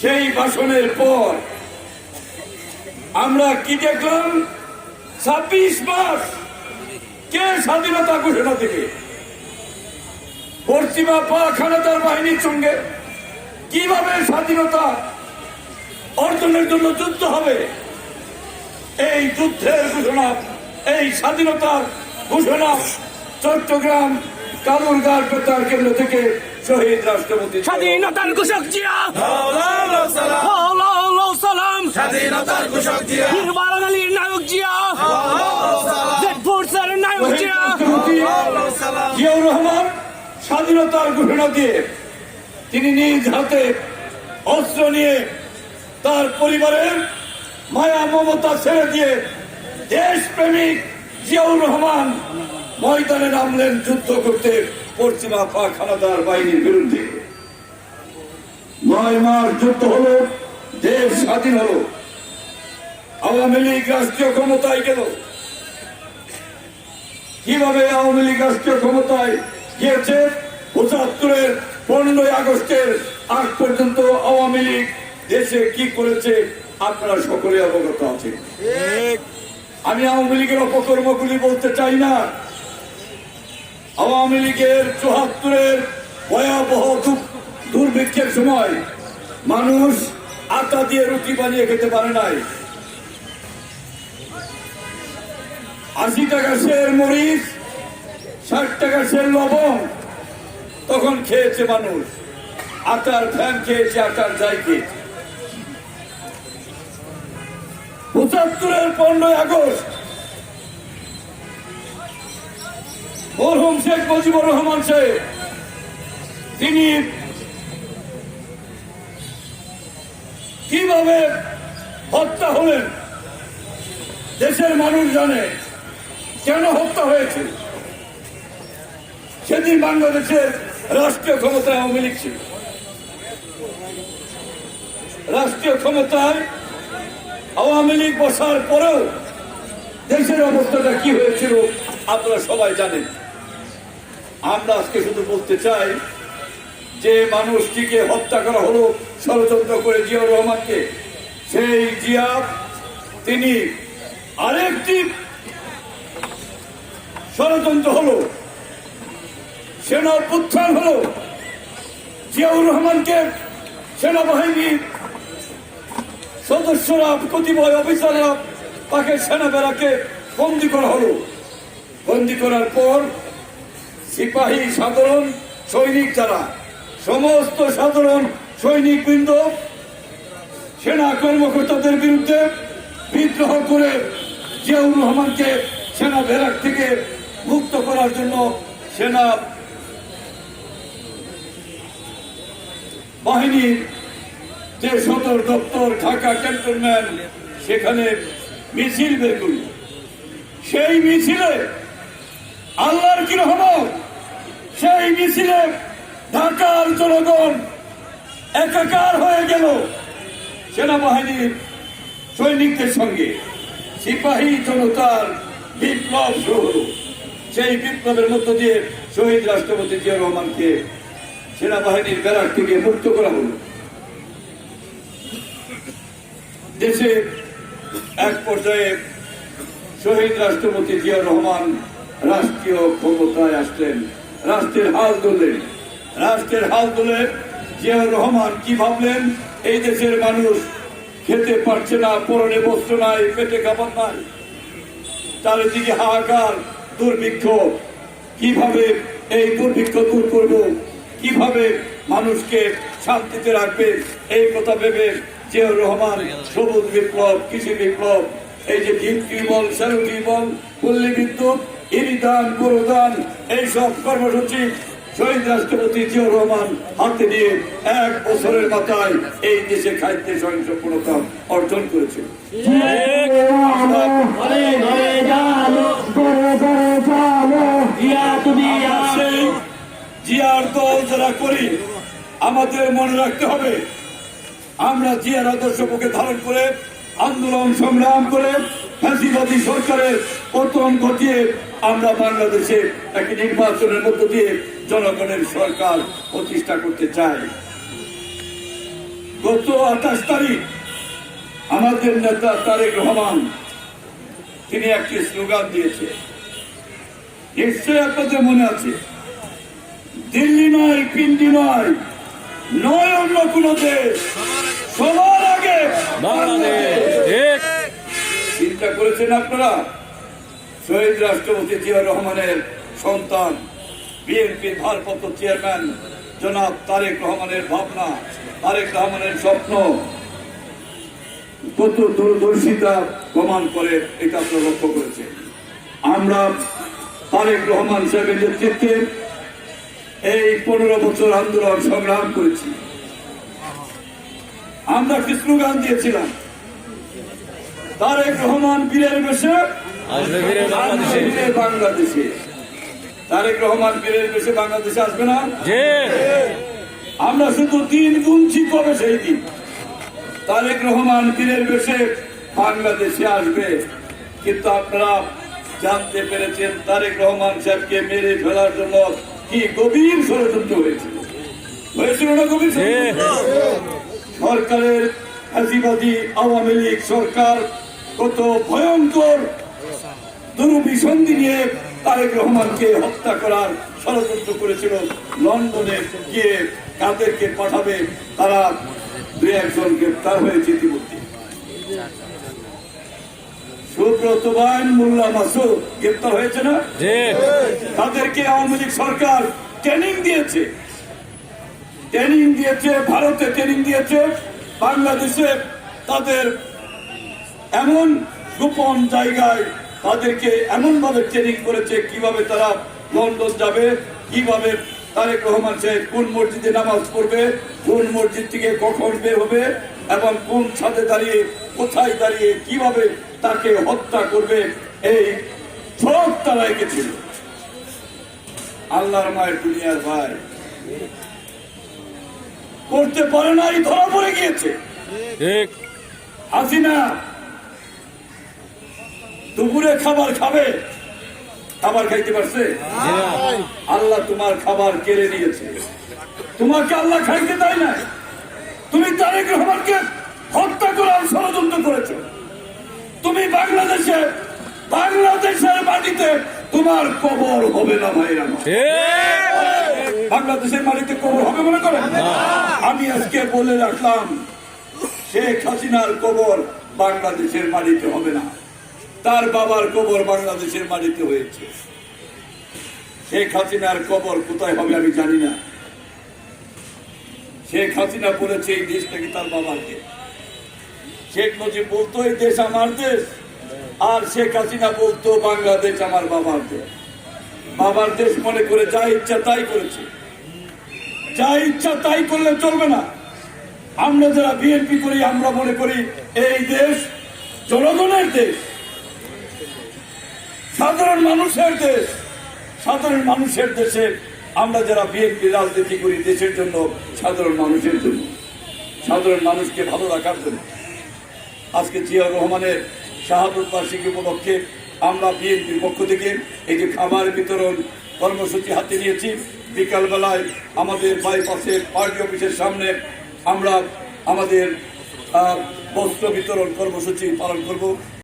সেই ভাষণের পর আমরা কি দেখলাম? ছাব্বিশ মাস কে স্বাধীনতা ঘোষণা থেকে পশ্চিমা পাক খানাদার বাহিনীর সঙ্গে কীভাবে স্বাধীনতা অর্জনের জন্য যুদ্ধ হবে? এই যুদ্ধের ঘোষণা, এই স্বাধীনতার ঘোষণা চট্টগ্রাম কালুরগার প্রচার কেন্দ্র থেকে শহীদ রাষ্ট্রপতি স্বাধীনতার ঘোষক জিয়া। আল্লাহ সালাম। আল্লাহ স্বাধীনতার ঘোষক জিয়া। নায়ক জিয়া। ফোর্সের নায়ক জিয়া। জিয়াউর রহমান স্বাধীনতার ঘোষণা দিয়ে তিনি নিজ হাতে অস্ত্র নিয়ে তার পরিবারের মায়া মমতা ছেড়ে দিয়ে দেশপ্রেমিক জিয়াউর রহমান ময়দানে নামলেন যুদ্ধ করতে পশ্চিমা পাক হানাদার বাহিনীর বিরুদ্ধে। নয় মাস যুদ্ধ হলো দেশ স্বাধীন হলো। আওয়ামী লীগ রাষ্ট্রীয় ক্ষমতায় গেল। কীভাবে আওয়ামী লীগ রাষ্ট্রীয় ক্ষমতায় গিয়েছে? পঁচাত্তরের পনেরোই আগস্টের আগ পর্যন্ত আওয়ামী লীগ দেশে কি করেছে আপনারা সকলে অবগত আছেন। আমি আওয়ামী লীগের অপকর্মগুলি বলতে চাই না। আওয়ামী লীগের চুহাত্তরের ভয়াবহ দুর্ভিক্ষের সময় মানুষ আটা দিয়ে রুটি বানিয়ে খেতে পারে নাই। আশি টাকা সের মরিচ, ষাট টাকা সের লবণ, তখন খেয়েছে মানুষ। আটার ফ্যান খেয়েছে, আটার যাই পঁচাত্তরের পনেরোই আগস্ট মরহুম শেখ মুজিবুর রহমান সাহেব, তিনি কীভাবে হত্যা হলেন, দেশের মানুষ জানে কেন হত্যা হয়েছে। সেদিন বাংলাদেশের রাষ্ট্রীয় ক্ষমতায় আওয়ামী লীগ ছিল। রাষ্ট্রীয় ক্ষমতায় আওয়ামী লীগ বসার পরেও দেশের অবস্থাটা কি হয়েছিল, আপনারা সবাই জানেন। আমরা আজকে শুধু বলতে চাই যে মানুষটিকে হত্যা করা হলো, ষড়যন্ত্র করে জিয়াউর রহমানকে। সেই জিয়া, তিনি আরেকটি ষড়যন্ত্র হলো, সেনা উত্থান হলো, জিয়াউর রহমানকে সেনাবাহিনীর সদস্যরা, কতিপয় অফিসাররা তাকে সেনাবেলাকে বন্দি করা হলো। বন্দি করার পর সিপাহী সাধারণ সৈনিক যারা, সমস্ত সাধারণ সৈনিক বৃন্দ, সেনা কর্মকর্তাদের বিরুদ্ধে বিদ্রোহ করে জিয়াউর রহমানকে সেনা ব্যারাক থেকে মুক্ত করার জন্য সেনা বাহিনীর যে সদর দপ্তর, ঢাকা ক্যান্টনমেন্ট, সেখানে মিছিল বের করল সেই মিছিলে আল্লাহর কি রহমত? সেই মিছিলে ঢাকার জনগণ একাকার হয়ে গেল। সেনাবাহিনীর সৈনিকদের সঙ্গে। সিপাহী জনতার বিপ্লব শুরু সেই বিপ্লবের মধ্য দিয়ে শহীদ রাষ্ট্রপতি জিয়া রহমানকে সেনাবাহিনীর ব্যারাক থেকে মুক্ত করা হলো। দেশে এক পর্যায়ে শহীদ রাষ্ট্রপতি জিয়া রহমান রাষ্ট্রীয় ক্ষমতায় আসলেন। রাষ্ট্রের হাল ধরলেন রাষ্ট্রের হাল ধরে জিয়া রহমান কি ভাবলেন? এই দেশের মানুষ খেতে পারছে না, পরনে বস্ত্র নাই, পেটে খাবার নাই। চারিদিকে হাহাকার, দুর্ভিক্ষ। কীভাবে এই দুর্ভিক্ষ দূর করব? কীভাবে মানুষকে শান্তিতে রাখবে? এই কথা ভেবে জিয়াউর রহমান সবুজ বিপ্লব, কৃষি বিপ্লব, এই যে ডিপ টিউবল স্যালো টিউবল পল্লী বিদ্যুৎ ইরিদান গুরুদান এইসব কর্মসূচি শহীদ রাষ্ট্রপতি জিয়াউর রহমান হাতে নিয়ে এক বছরের মাথায় এই দেশে খাদ্য স্বয়ংসম্পূর্ণতা অর্জন করেছে জিয়ার দল যারা করি, আমাদের মনে রাখতে হবে, আমরা জিয়ার আদর্শ বুকে ধারণ করে আন্দোলন সংগ্রাম করে ফ্যাসিবাদী সরকারের পতন ঘটিয়ে আমরা বাংলাদেশে একটি নির্বাচনের মধ্য দিয়ে জনগণের সরকার প্রতিষ্ঠা করতে চাই। গত আঠাশ তারিখ আমাদের নেতা তারেক রহমান, তিনি একটি স্লোগান দিয়েছে নিশ্চয় আপনাদের মনে আছে, দিল্লি নয়, পিন্ডি নয় নয় অন্য কোন দেশ, সবার আগে বাংলাদেশ। চিন্তা করেছেন আপনারা? শহীদ রাষ্ট্রপতি জিয়া রহমানের সন্তান বিএনপির ভারপ্রাপ্ত চেয়ারম্যান জনাব তারেক রহমানের ভাবনা, তারেক রহমানের স্বপ্ন। কত দূরদর্শিতা প্রমাণ করে এটা আপনারা লক্ষ্য করেছেন। আমরা তারেক রহমান সাহেবের নেতৃত্বে এই পনেরো বছর আন্দোলন সংগ্রাম করেছি। আমরা কি স্লোগান দিয়েছিলাম। তারেক রহমান বীরের বেশে বাংলাদেশে। বাংলাদেশে। তারেক রহমান বীরের বেশে বাংলাদেশে আসবে না? আমরা শুধু দিন গুনছি কবে সেই দিন। তারেক রহমান বীরের বেশে বাংলাদেশে আসবে। কিন্তু আপনারা জানতে পেরেছেন তারেক রহমান সাহেবকে মেরে ফেলার জন্য কি গভীর ষড়যন্ত্র হয়েছিল হয়েছিল না গভীর? সরকারের হাসিবাদী আওয়ামী লীগ সরকার কত ভয়ঙ্কর দুরভিসন্ধি নিয়ে তারেক রহমানকে হত্যা করার ষড়যন্ত্র করেছিল লন্ডনে গিয়ে কাদেরকে পাঠাবে তারা দু একজন গ্রেপ্তার হয়েছে ইতিমধ্যে। মোল্লা মাসুদ গ্রেপ্তার হয়েছে না? তাদেরকে আওয়ামী লীগ সরকার ট্রেনিং দিয়েছে। ট্রেনিং দিয়েছে ভারতে ট্রেনিং দিয়েছে বাংলাদেশে তাদের এমন গোপন জায়গায় তাদেরকে এমন ভাবে ট্রেনিং করেছে কীভাবে তারা লন্ডন যাবে কীভাবে তারেক রহমান সাহেব কোন মসজিদে নামাজ পড়বে কোন মসজিদ থেকে কখন বের হবে এবং কোন ছাদে দাঁড়িয়ে কোথায় দাঁড়িয়ে কীভাবে তাকে হত্যা করবে এই সব তারা এঁকেছিল। আল্লাহর মায়ের দুনিয়ার ভাই। করতে পারে নাই ধরা পড়ে গিয়েছে। ঠিক। হাসিনা দুপুরে খাবার খাবে খাবার খাইতে পারছে? আল্লাহ তোমার খাবার কেড়ে নিয়েছে। তোমাকে আল্লাহ খাইতে দেয় না তুমি তারেক রহমানকে হত্যা করার ষড়যন্ত্র করেছ। তুমি বাংলাদেশে বাংলাদেশের মাটিতে তোমার কবর হবে না ভাই বাংলাদেশের মাটিতে কবর হবে মনে করে? আমি আজকে বলে রাখলাম শেখ হাসিনার কবর বাংলাদেশের মাটিতে হবে না। তার বাবার কবর বাংলাদেশের মাটিতে হয়েছে। শেখ হাসিনার কবর কোথায় হবে আমি জানি না। শেখ হাসিনা বলেছে এই দেশটাকে তার বাবাকে শেখ মুজিব বলতো, এই দেশ আমার দেশ। আর শেখ হাসিনা বলতো, বাংলাদেশ আমার বাবার দেশ। বাবার দেশ মনে করে যা ইচ্ছা তাই করেছে। যা ইচ্ছা তাই করলে চলবে না। আমরা যারা বিএনপি করি, আমরা মনে করি এই দেশ জনগণের দেশ। সাধারণ মানুষের দেশ। সাধারণ মানুষের দেশে আমরা যারা বিএনপি রাজনীতি করি, দেশের জন্য সাধারণ মানুষের জন্য। সাধারণ মানুষকে ভালো রাখার জন্য। আজকে জিয়া রহমানের শাহাদুর বার্ষিকী উপলক্ষে আমরা বিএনপির পক্ষ থেকে এই যে খাবার বিতরণ কর্মসূচি হাতে নিয়েছি। বিকালবেলায় আমাদের বাইপাসের পার্টি অফিসের সামনে আমরা আমাদের বস্ত্র বিতরণ কর্মসূচি পালন করব।